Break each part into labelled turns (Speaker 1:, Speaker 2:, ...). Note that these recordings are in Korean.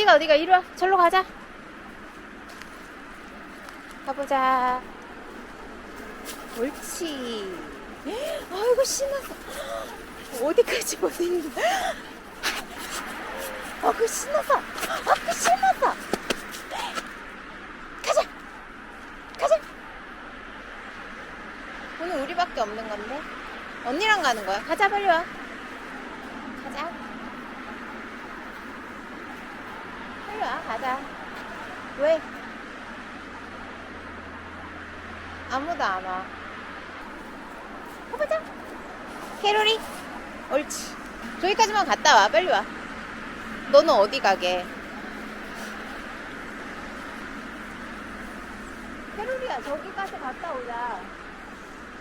Speaker 1: 어디가 어디가? 이리 와. 절로 가자. 가보자. 옳지. 아이고 신났어. 어디까지 거야 아그 신났어. 아그 신났어. 가자. 가자. 오늘 우리밖에 없는 건데? 언니랑 가는 거야? 가자 빨리 와 가자 와 가자 왜 아무도 안 와. 가보자. 캐롤이. 옳지. 저기까지만 갔다 와. 빨리 와. 너는 어디 가게? 캐롤이야. 저기까지 갔다 오자.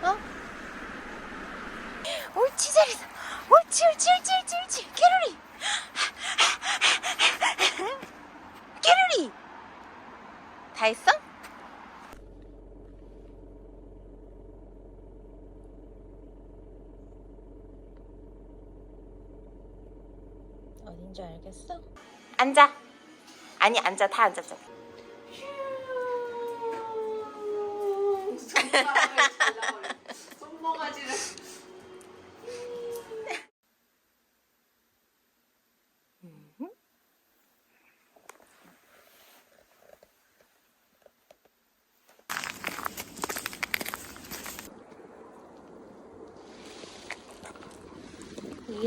Speaker 1: 어? 옳지 잘했어. 옳지 옳지 옳지 옳지 옳지. 캐롤이. 다 했어? 어딘지 알겠어? 앉아. 아니 앉아 다 앉았어.
Speaker 2: 손모가지를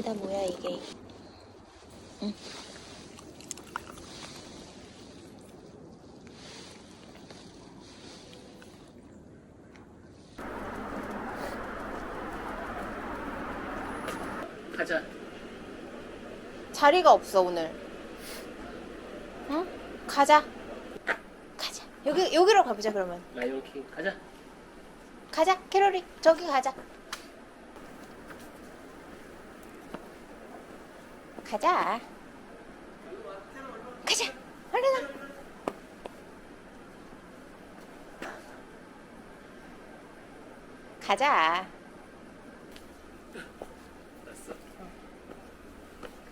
Speaker 1: 이게 다 뭐야 이게? 응.
Speaker 2: 가자.
Speaker 1: 자리가 없어 오늘. 응? 가자. 가자. 여기 여기로 가보자 그러면.
Speaker 2: 라이온킹 가자.
Speaker 1: 가자 캐롤이 저기 가자. 가자. 가자. 얼른 와. 가자.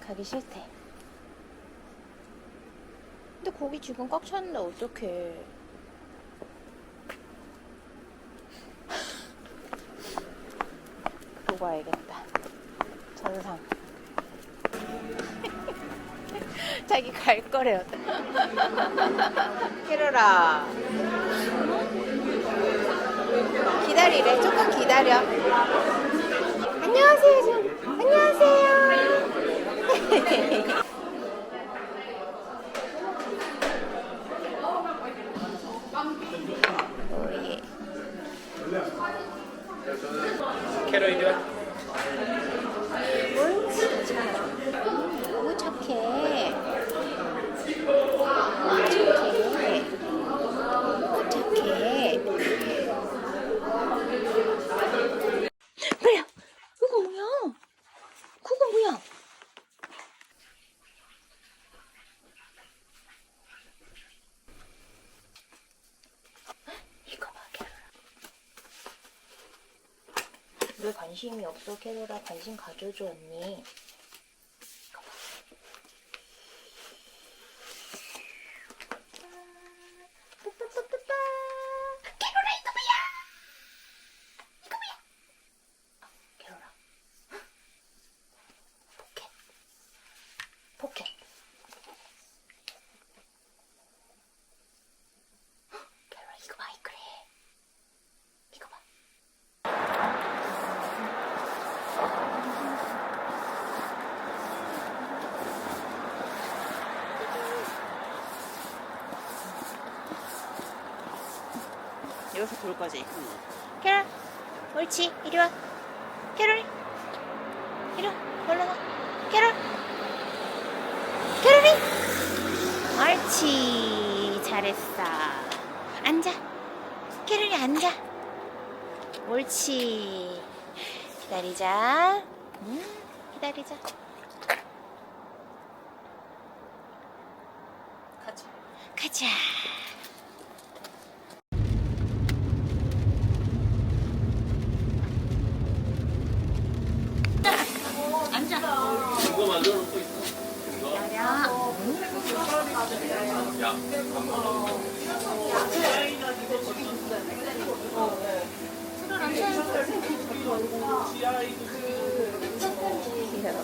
Speaker 1: 가기 싫대. 근데 거기 지금 꽉 찼는데 어떡해. 보고 와야겠다. 전상. 자기 갈 거래요. 캐롤아. 기다리래. 조금 기다려. 안녕하세요. 좀. 안녕하세요. 오예.
Speaker 2: 캐롤 이리 와.
Speaker 1: 옳지. 너무 착해. 너무 착해. 너무 착해. 뭐야? 그거 뭐야? 그거 뭐야? 이거 봐, 캐롤아. 왜 관심이 없어, 캐롤아? 관심 가져줘, 언니. 이거 봐. 빠빠빠빠빠. 캐롤아, 이거 뭐야? 이거 뭐야? 캐롤아. 포켓. 포켓. 캐롤아, 이거 봐, 이거 그래. 이거 봐. 여기서 볼 거지? 캐롤, 옳지, 이리 와. 캐롤이, 이리 와, 와. 캐롤, 캐롤이, 옳지, 잘했어. 앉아, 캐롤이 앉아. 옳지. 기다리자. 음, 기다리자.
Speaker 2: 가자.
Speaker 1: 가자.
Speaker 2: 이거 만들어 놓고 있어.
Speaker 1: 기다려.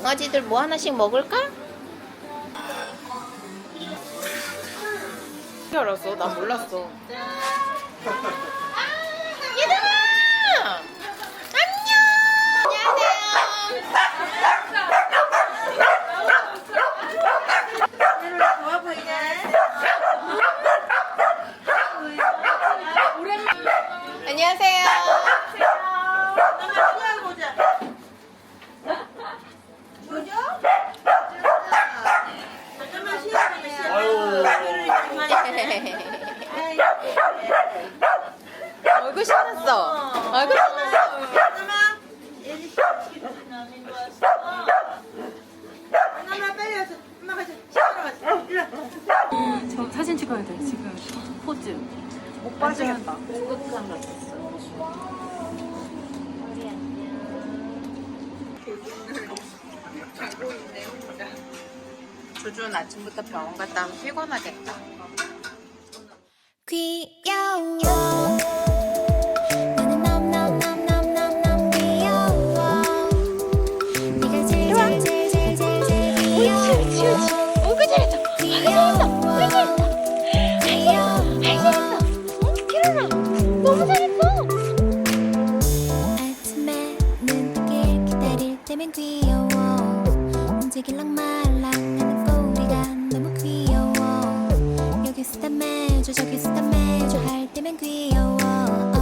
Speaker 3: 강아지들 뭐 하나씩 먹을까?
Speaker 1: 알았어? 난 몰랐어.
Speaker 3: 얘들아! 안녕! 안녕하세요. 안녕하세요. 얼굴 신났어. 얼굴 신났어.
Speaker 4: 저 사진 찍어야 돼 지금 포즈 못 빠지겠다
Speaker 1: 주주는 아침부터 병원 갔다 오면 피곤하겠다.
Speaker 5: 귀여워 귀여워. 움직일랑 말랑 하는 꼬리가 너무 귀여워. 여기서 다 매주 저기서 다 매주 할 때면 귀여워